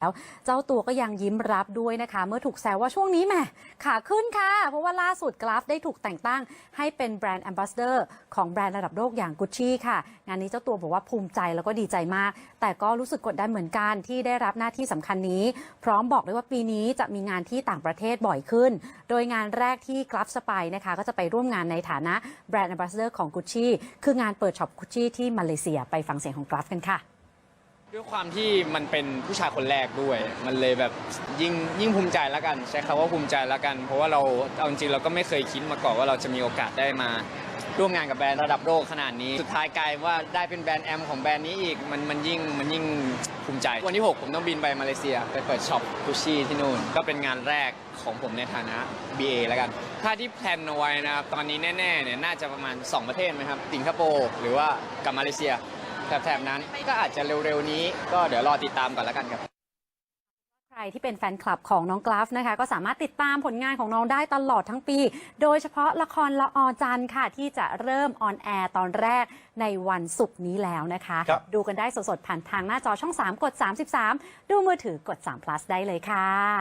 แล้วเจ้าตัวก็ยังยิ้มรับด้วยนะคะ เมื่อถูกแซวว่าช่วงนี้แหมขาขึ้นค่ะ เพราะว่าล่าสุดกราฟได้ถูกแต่งตั้ง ให้เป็นแบรนด์แอมบาสเดอร์ของแบรนด์ระดับโลกอย่างกุชชี่ค่ะ งานนี้เจ้าตัวบอกว่าภูมิใจแล้วก็ดีใจมาก แต่ก็รู้สึกกดดันเหมือนกันที่ได้รับหน้าที่สำคัญนี้ พร้อมบอกด้วยว่าปีนี้จะมีงานที่ต่างประเทศบ่อยขึ้น โดยงานแรกที่กราฟจะไปนะคะก็จะไปร่วมงานในฐานะแบรนด์แอมบาสเดอร์ของกุชชี่คืองานเปิดช็อปกุชชี่ที่มาเลเซียไปฟังเสียงของกราฟกันค่ะ ด้วยความที่มันเป็นผู้ชายคนแรกด้วย มันเลยแบบยิ่งยิ่งภูมิใจแล้วกัน ใช้คำว่าภูมิใจแล้วกัน เพราะว่าเราเอาจริงเราก็ไม่เคยคิดมาก่อนว่าเราจะมีโอกาสได้มาร่วมงานกับแบรนด์ระดับโลกขนาดนี้ สุดท้ายกลายว่าได้เป็นแบรนด์แอมของแบรนด์นี้อีก มันมันยิ่งมันยิ่งภูมิใจ วันที่ 6 ผมต้องบินไปมาเลเซีย ไปเปิดช็อปกุชชี่ที่นู่น ก็เป็นงานแรกของผมในฐานะ BA แล้วกัน ถ้าที่แพลนเอาไว้นะครับ ตอนนี้แน่ๆเนี่ยน่าจะประมาณ 2 ประเทศไหมครับ สิงคโปร์หรือว่ากับมาเลเซีย แถบๆนั้นก็อาจจะเร็วๆนี้ ก็เดี๋ยวรอติดตามก่อนแล้วกันครับ ใครที่เป็นแฟนคลับของน้องกราฟนะคะ ก็สามารถติดตามผลงานของน้องได้ตลอดทั้งปี โดยเฉพาะละครละออจันทร์ค่ะ ที่จะเริ่มออนแอร์ตอนแรกในวันศุกร์นี้แล้วนะคะ ครับ ดูกันได้สดๆผ่านทางหน้าจอช่อง 3 กด 33 ดูมือถือกด3 plus ได้เลยค่ะ